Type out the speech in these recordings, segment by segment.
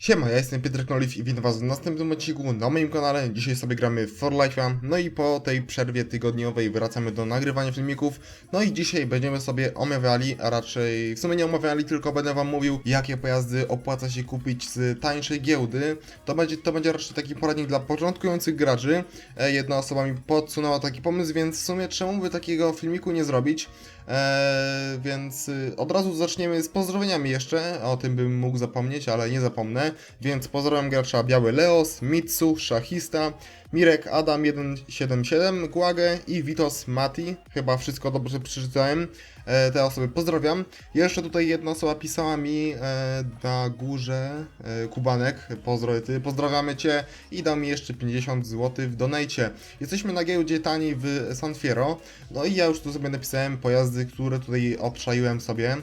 Siema, ja jestem Piotrek Noliw i witam was w następnym odcinku na moim kanale. Dzisiaj sobie gramy For Life'a, no i po tej przerwie tygodniowej wracamy do nagrywania filmików. No i dzisiaj będziemy sobie omawiali, a raczej w sumie nie omawiali, tylko będę wam mówił, jakie pojazdy opłaca się kupić z tańszej giełdy. To będzie, to będzie raczej taki poradnik dla początkujących graczy. E, Jedna osoba mi podsunęła taki pomysł, więc w sumie czemu by takiego filmiku nie zrobić? Eee, więc y, od razu zaczniemy z pozdrowieniami jeszcze. O tym bym mógł zapomnieć, ale nie zapomnę. Więc pozdrawiam gracza Biały Leos, Mitsu, Szachista, Mirek Adam 177, Guagę i Vitos Mati. Chyba wszystko dobrze przeczytałem. E, te osoby pozdrawiam. Jeszcze tutaj jedna osoba pisała mi e, na górze e, Kubanek, pozdro, ty, pozdrawiamy Cię i dał mi jeszcze 50 zł w donajcie. Jesteśmy na giełdzie tani w San Fierro. No i ja już tu sobie napisałem pojazdy, które tutaj obszaiłem sobie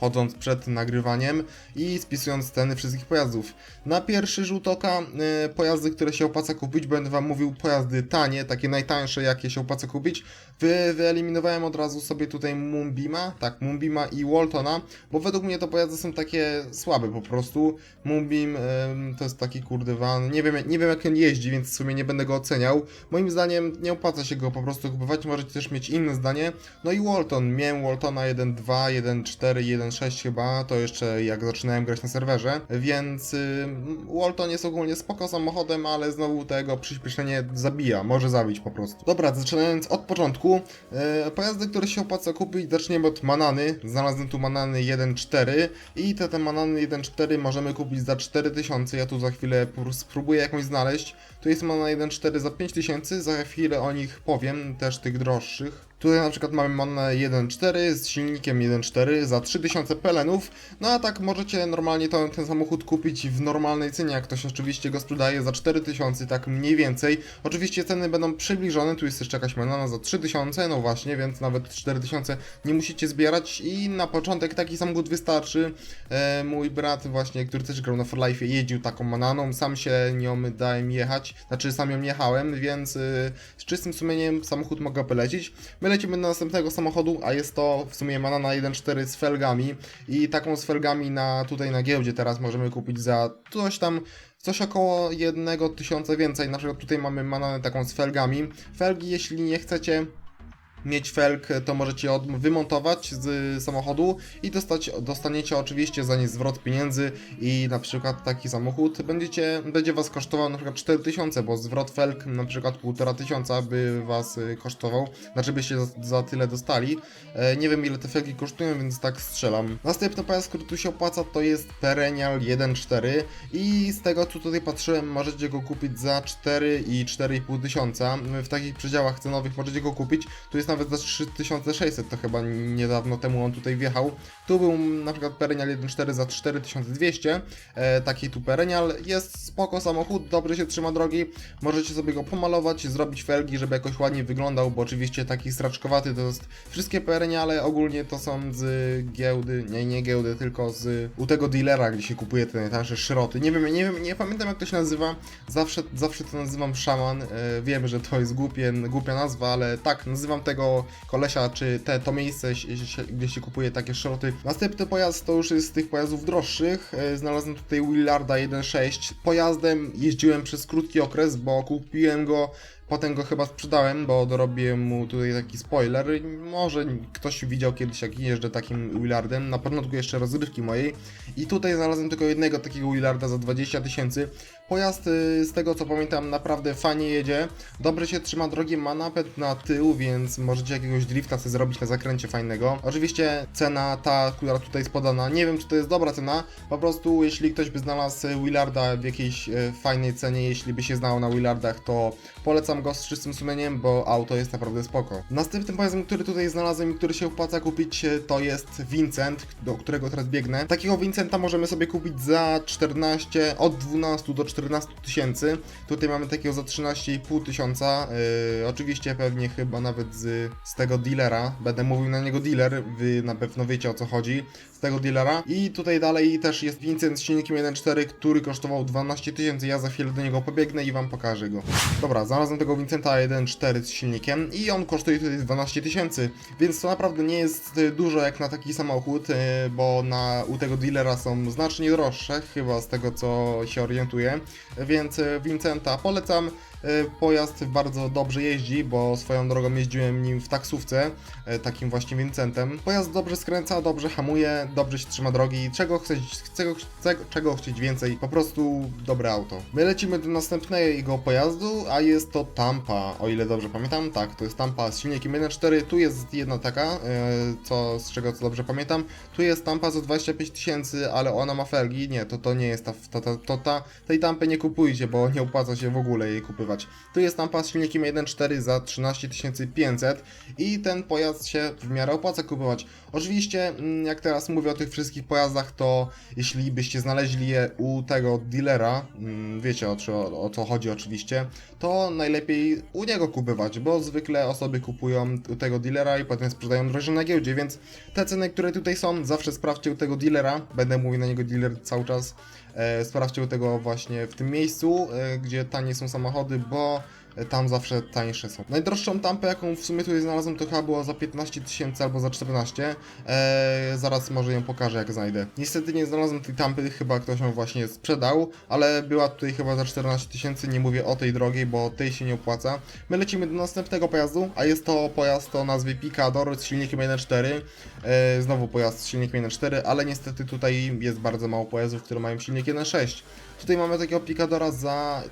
chodząc przed nagrywaniem i spisując ceny wszystkich pojazdów. Na pierwszy rzut oka y, pojazdy, które się opłaca kupić, będę Wam mówił pojazdy tanie, takie najtańsze, jakie się opłaca kupić. Wy, wyeliminowałem od razu sobie tutaj Moonbeama, tak, Moonbeama i Waltona, bo według mnie to pojazdy są takie słabe po prostu. Moonbeam ym, to jest taki kurde van, nie wiem, nie wiem jak on jeździ, więc w sumie nie będę go oceniał. Moim zdaniem nie opłaca się go po prostu kupować, możecie też mieć inne zdanie. No i Walton, miałem Waltona 1.2, 1.4, 1.6 chyba, to jeszcze jak zaczynałem grać na serwerze, więc y, Walton jest ogólnie spoko samochodem, ale znowu tego przyspieszenie zabija, może zabić po prostu. Dobra, zaczynając od początku, e, pojazdy, które się opłaca kupić, zaczniemy od Manany, znalazłem tu Manany 1.4 i te, te Manany 1.4 możemy kupić za 4000, ja tu za chwilę pró- spróbuję jakąś znaleźć, tu jest Manana 1.4 za 5000, za chwilę o nich powiem, też tych droższych. Tutaj na przykład mamy Manna 1.4 z silnikiem 1.4 za 3000 pelenów. No a tak możecie normalnie to, ten samochód kupić w normalnej cenie, jak ktoś oczywiście go sprzedaje za 4000, tak mniej więcej. Oczywiście ceny będą przybliżone, tu jest jeszcze jakaś Manana za 3000, no właśnie, więc nawet 4000 nie musicie zbierać i na początek taki samochód wystarczy. E, mój brat właśnie, który też grał na For Life jeździł taką Mananą, sam się nią dałem jechać, znaczy sam ją jechałem, więc y, z czystym sumieniem samochód mogę polecić. My lecimy do następnego samochodu, a jest to w sumie Manana 1.4 z felgami i taką z felgami na tutaj na giełdzie teraz możemy kupić za coś tam coś około 1 tysiąca więcej. Na przykład tutaj mamy Mananę taką z felgami. Felgi, jeśli nie chcecie mieć felg, to możecie od, wymontować z samochodu i dostać, dostaniecie oczywiście za nie zwrot pieniędzy i na przykład taki samochód będziecie, będzie was kosztował na przykład 4000, bo zwrot felg na przykład 1500 by was y, kosztował, znaczy byście za, za tyle dostali. E, nie wiem ile te felgi kosztują, więc tak strzelam. Następny pojazd, który tu się opłaca to jest Perennial 1.4 i z tego co tutaj patrzyłem możecie go kupić za 4 i 4,5 tysiąca. W takich przedziałach cenowych możecie go kupić. Tu jest nawet za 3600, to chyba niedawno temu on tutaj wjechał. Tu był na przykład Perennial 1.4 za 4200, e, taki tu Perennial. Jest spoko samochód, dobrze się trzyma drogi, możecie sobie go pomalować, zrobić felgi, żeby jakoś ładnie wyglądał, bo oczywiście taki straczkowaty to jest wszystkie Perenniale ogólnie to są z giełdy, nie, nie giełdy, tylko z u tego dealera, gdzie się kupuje te najtańsze szroty. Nie wiem, nie wiem, nie pamiętam jak to się nazywa, zawsze, zawsze to nazywam szaman, e, wiem, że to jest głupie, głupia nazwa, ale tak, nazywam tego kolesia, czy te, to miejsce, gdzie się kupuje takie szroty. Następny pojazd to już jest z tych pojazdów droższych. E, Znalazłem tutaj Willarda 1.6. Pojazdem jeździłem przez krótki okres, bo kupiłem go Potem go chyba sprzedałem, bo dorobiłem mu tutaj taki spoiler. Może ktoś widział kiedyś jak jeżdżę takim Willardem, na początku jeszcze rozrywki mojej. I tutaj znalazłem tylko jednego takiego Willarda za 20 tysięcy. Pojazd y, z tego co pamiętam naprawdę fajnie jedzie, dobrze się trzyma drogi, ma napęd na tył, więc możecie jakiegoś drifta sobie zrobić na zakręcie fajnego. Oczywiście cena ta, która tutaj jest podana, nie wiem czy to jest dobra cena, po prostu jeśli ktoś by znalazł Willarda w jakiejś e, fajnej cenie, jeśli by się znał na Willardach, to polecam go z czystym sumieniem, bo auto jest naprawdę spoko. Następnym pojazdem, który tutaj znalazłem i który się opłaca kupić, e, to jest Vincent, do którego teraz biegnę. Takiego Vincenta możemy sobie kupić za 14, od 12 do 14 tysięcy. Tutaj mamy takiego za 13,5 tysiąca. Yy, oczywiście pewnie chyba nawet z, z tego dealera. Będę mówił na niego dealer, wy na pewno wiecie o co chodzi. Z tego dealera. I tutaj dalej też jest Vincent z silnikiem 1.4, który kosztował 12 tysięcy. Ja za chwilę do niego pobiegnę i wam pokażę go. Dobra, znalazłem tego tego Vincenta 1.4 z silnikiem i on kosztuje tutaj 12 tysięcy, więc to naprawdę nie jest y, dużo jak na taki samochód, y, bo na, u tego dealera są znacznie droższe, chyba z tego co się orientuję, więc y, Vincenta polecam. Y, Pojazd bardzo dobrze jeździ, bo swoją drogą jeździłem nim w taksówce, y, takim właśnie Vincentem. Pojazd dobrze skręca, dobrze hamuje, dobrze się trzyma drogi. Czego chceć, czego, czego, chcieć więcej? Po prostu dobre auto. My lecimy do następnego pojazdu, a jest to Tampa, o ile dobrze pamiętam. Tak, to jest Tampa z silnikiem 1.4. Tu jest jedna taka, y, co, z czego co dobrze pamiętam. Tu jest Tampa za 25 tysięcy, ale ona ma felgi. Nie, to, to nie jest ta, ta, ta, to ta. Tej Tampy nie kupujcie, bo nie opłaca się w ogóle jej kupywać. Tu jest Tampa z silnikiem 1.4 za 13 500 i ten pojazd się w miarę opłaca kupować. Oczywiście, mm, jak teraz mówię o tych wszystkich pojazdach, to jeśli byście znaleźli je u tego dealera, mm, wiecie o co, o co chodzi oczywiście, to najlepiej u niego kupywać, bo zwykle osoby kupują u tego dealera i potem sprzedają drożej na giełdzie, więc te ceny, które tutaj są, zawsze sprawdźcie u tego dealera, będę mówił na niego dealer cały czas, sprawdźcie u tego właśnie w tym miejscu, e, gdzie tanie są samochody, bo e, tam zawsze tańsze są. Najdroższą tampę, jaką w sumie tutaj znalazłem, to chyba było za 15 tysięcy albo za 14. Eee, zaraz może ją pokażę, jak znajdę. Niestety nie znalazłem tej tampy, chyba ktoś ją właśnie sprzedał, ale była tutaj chyba za 14 tysięcy. Nie mówię o tej drogiej, bo tej się nie opłaca. My lecimy do następnego pojazdu, a jest to pojazd o nazwie Picador z silnikiem 1.4. Eee, znowu pojazd z silnikiem 1.4, ale niestety tutaj jest bardzo mało pojazdów, które mają silnik 1.6. Tutaj mamy takiego Picadora za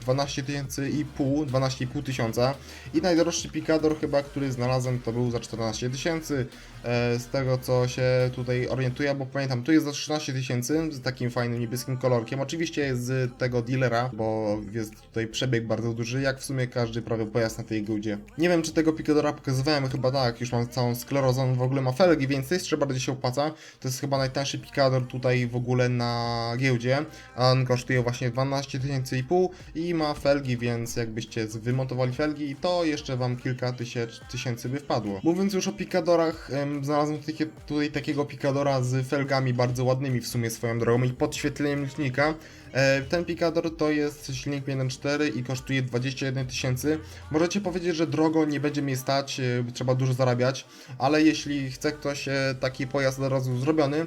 12 tysięcy i pół, 12,5 tysiąca. I najdroższy Picador chyba, który znalazłem to był za 14 tysięcy. E, z tego co się tutaj orientuję, bo pamiętam tu jest za 13 tysięcy z takim fajnym niebieskim kolorkiem, oczywiście jest z tego dealera, bo jest tutaj przebieg bardzo duży, jak w sumie każdy prawie pojazd na tej giełdzie. Nie wiem czy tego Picadora pokazywałem, chyba tak, już mam całą sklerozę, w ogóle ma felgi, więc to jeszcze bardziej się opłaca, to jest chyba najtańszy Picador tutaj w ogóle na giełdzie, a on kosztuje właśnie 12 tysięcy i pół i ma felgi, więc jakbyście wymontowali felgi, to jeszcze wam kilka tysięcy, tysięcy by wpadło. Mówiąc już o pikadorach, em, znalazłem takie, tutaj takiego pikadora z felgami bardzo ładnymi w sumie swoją drogą i podświetleniem licznika. E, Ten pikador to jest silnik 1.4 i kosztuje 21 tysięcy. Możecie powiedzieć, że drogo nie będzie mnie stać, e, trzeba dużo zarabiać, ale jeśli chce ktoś e, taki pojazd od razu zrobiony,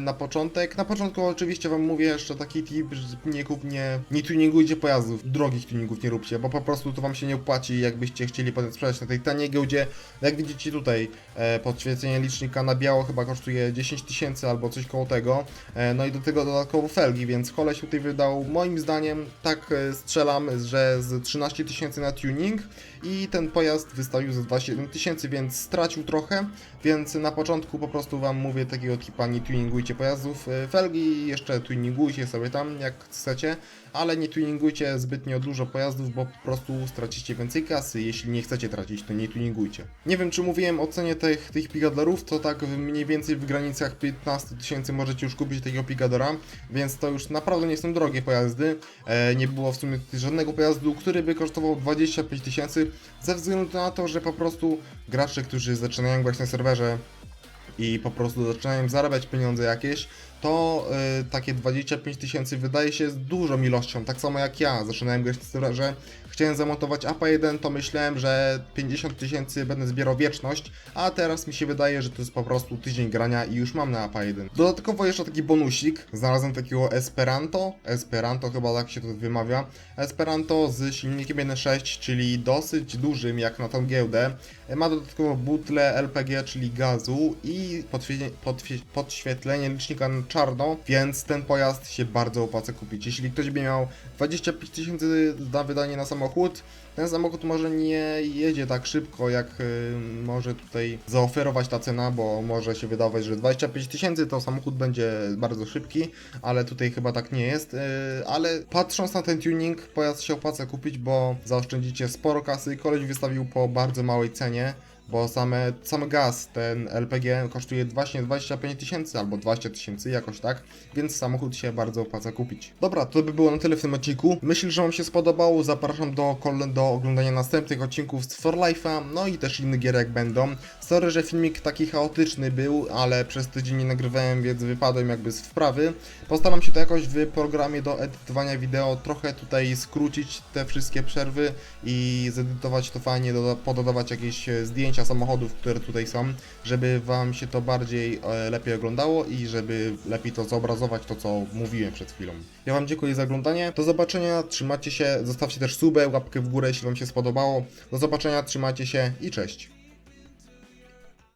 na początek. Na początku oczywiście wam mówię jeszcze taki tip, nie kup, nie, nie tuningujcie pojazdów, drogich tuningów nie róbcie, bo po prostu to wam się nie opłaci, jakbyście chcieli potem sprzedać na tej taniej giełdzie. Jak widzicie tutaj, e, podświecenie licznika na biało chyba kosztuje 10 tysięcy albo coś koło tego, e, no i do tego dodatkowo felgi, więc koleś tutaj wydał moim zdaniem, tak e, strzelam, że z 13 tysięcy na tuning i ten pojazd wystawił za 27 tysięcy, więc stracił trochę, więc na początku po prostu wam mówię takiego tipa, nie tuningujcie pojazdów, e, felgi jeszcze tuningujcie sobie tam jak chcecie, ale nie tuningujcie zbytnio dużo pojazdów, bo po prostu stracicie więcej kasy, jeśli nie chcecie tracić, to nie tuningujcie. Nie wiem czy mówiłem o cenie tych, tych pigadorów, to tak mniej więcej w granicach 15 tysięcy możecie już kupić takiego pigadora, więc to już naprawdę nie są drogie pojazdy, e, nie było w sumie żadnego pojazdu, który by kosztował 25 tysięcy, ze względu na to, że po prostu gracze, którzy zaczynają grać na serwerze i po prostu zaczynają zarabiać pieniądze jakieś, to y, takie 25 tysięcy wydaje się z dużą ilością. Tak samo jak ja zaczynałem grać serwerze, chciałem zamontować APA 1, to myślałem, że 50 tysięcy będę zbierał wieczność, a teraz mi się wydaje, że to jest po prostu tydzień grania i już mam na APA 1. Dodatkowo jeszcze taki bonusik, znalazłem takiego Esperanto, Esperanto chyba tak się to wymawia, Esperanto z silnikiem 1.6, czyli dosyć dużym jak na tą giełdę. Ma dodatkowo butlę LPG, czyli gazu i podświe- podświe- podświetlenie licznika na czarno, więc ten pojazd się bardzo opłaca kupić. Jeśli ktoś by miał 25 tysięcy na wydanie na samochód, ten samochód może nie jedzie tak szybko, jak y, może tutaj zaoferować ta cena, bo może się wydawać, że 25 tysięcy to samochód będzie bardzo szybki, ale tutaj chyba tak nie jest. y, ale patrząc na ten tuning, pojazd się opłaca kupić, bo zaoszczędzicie sporo kasy. Koleś wystawił po bardzo małej cenie bo same, sam gaz, ten LPG kosztuje właśnie 25 tysięcy albo 20 tysięcy jakoś tak, więc samochód się bardzo opłaca kupić. Dobra, to by było na tyle w tym odcinku. Myślę, że Wam się spodobał, zapraszam do, do oglądania następnych odcinków z For Life'a, no i też innych gier jak będą. Sorry, że filmik taki chaotyczny był, ale przez tydzień nie nagrywałem, więc wypadłem jakby z wprawy. Postaram się to jakoś w programie do edytowania wideo trochę tutaj skrócić te wszystkie przerwy i zedytować to fajnie, pododawać jakieś e, zdjęcia 20 samochodów, które tutaj są, żeby Wam się to bardziej e, lepiej oglądało i żeby lepiej to zobrazować, to co mówiłem przed chwilą. Ja Wam dziękuję za oglądanie, do zobaczenia, trzymajcie się, zostawcie też subę, łapkę w górę, jeśli Wam się spodobało. Do zobaczenia, trzymajcie się i cześć.